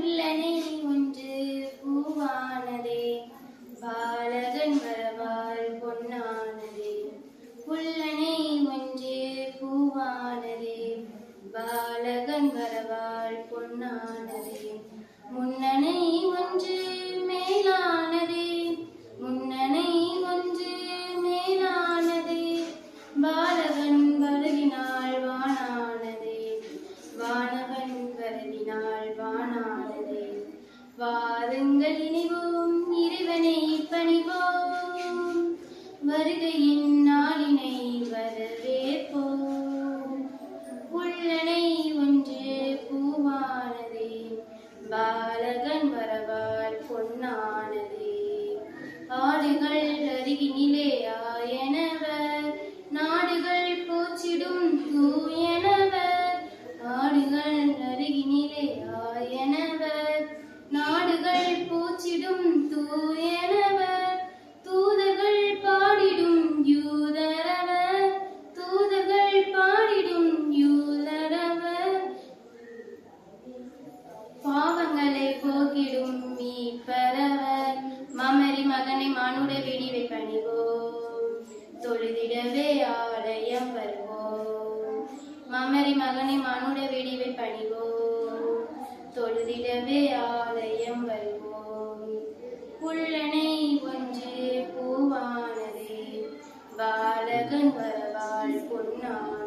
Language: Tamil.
புல்லனை ஒன்று பூவானதே பாலகன் வரவால் பொன்னானதே. புல்லனை ஒன்று பூவானதே. பாலகன் வரவால் பொன்னானதே. முன்னனை ஒன்று மேலானதே. முன்னனை ஒன்று மேலானதே. பாலகன் வருகினாள் வானானதே. வானவன் வருகினாள் வானான வாருங்கள் அதனை மானுட மனுட விடிவை பணிவோம் தொழுதிடவே ஆலயம் வருவோம். மமரி மகனை மானுட விடிவை பணிவோம் தொழுதிடவே ஆலயம் வருவோம். புல்லனை ஒன்று பூவானதே. பாலகன் வரவாள் பொன்னான்.